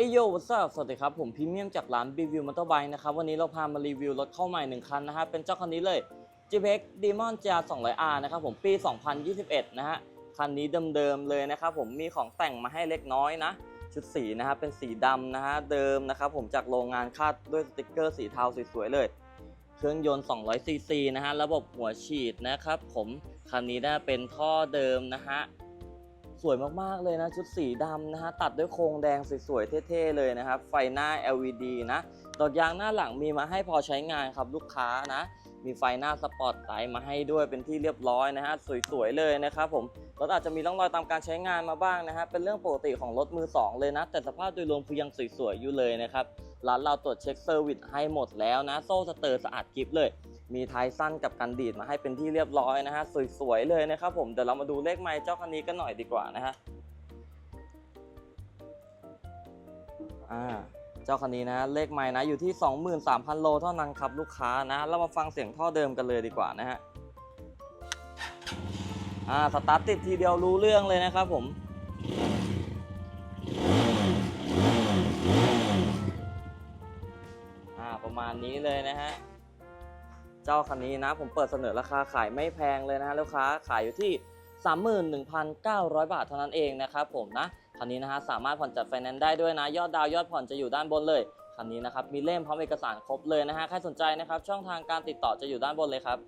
เอโยวัสสวัสดีครับ ผมพรีเมียมจากร้าน b ีวิวมอเตอร์ไบค์นะครับ วันนี้เราพามารีวิวรถเข้าใหม่หนึ่งคันนะฮะ เป็นเจ้าคันนี้เลย g p x Demon GR 200R นะครับผมปี 2021 นะฮะ คันนี้เดิมๆเลยนะครับผมมีของแต่งมาให้เล็กน้อยนะ ชุดสีนะฮะ เป็นสีดำนะฮะ เดิมนะครับผมจากโรงงานคาดด้วยสติกเกอร์สีเทาสวยๆเลย เครื่องยนต์ 200ซีซีนะฮะ ระบบหัวฉีดนะครับผม คันนี้นะเป็นท่อเดิมนะฮะ สวยมากๆเลยนะ ชุดสีดำนะฮะ ตัดด้วยโครงแดงสวยๆเท่ๆเลยนะครับ ไฟหน้า LED นะดอกยางหน้าหลังมีมาให้พอใช้งานครับลูกค้านะ มีไฟหน้าสปอตไลท์มาให้ด้วยเป็นที่เรียบร้อยนะฮะ สวยๆเลยนะครับผมรถอาจจะมีร่องรอยตามการใช้งานมาบ้างนะฮะเป็นเรื่องปกติของรถมือ 2 เลยนะ แต่สภาพโดยรวมคือยังสวยๆอยู่เลยนะครับร้านเราตรวจเช็คเซอร์วิสให้หมดแล้วนะ โซ่สเตอร์สะอาดกิฟเลย มีท้ายสั้นกับกันดีดมาให้เป็นที่เรียบร้อยนะฮะสวยๆเลยนะครับผมเดี๋ยวเรามาดูเลขไมล์เจ้าคันนี้กันหน่อยดีกว่านะฮะอ่าเจ้าคันนี้นะเลขไมล์นะอยู่ที่ 23,000 โลเท่านั้นครับลูกค้านะเรามาฟังเสียงท่อเดิมกันเลยดีกว่านะฮะอ่าสตาร์ทติดทีเดียวรู้เรื่องเลยนะครับผมอ่าประมาณนี้เลยนะฮะ เจ้าคันนี้นะ ผมเปิดเสนอราคาขายไม่แพงเลยนะฮะลูกค้าขายอยู่ที่ 31,900 บาทเท่านั้นเองนะครับผมนะคันนี้นะฮะสามารถผ่อนจัดไฟแนนซ์ได้ด้วยนะ ยอดดาวยอดผ่อนจะอยู่ด้านบนเลยคันนี้นะครับมีเล่มพร้อมเอกสารครบเลยนะฮะใครสนใจนะครับช่องทางการติดต่อจะอยู่ด้านบนเลยครับ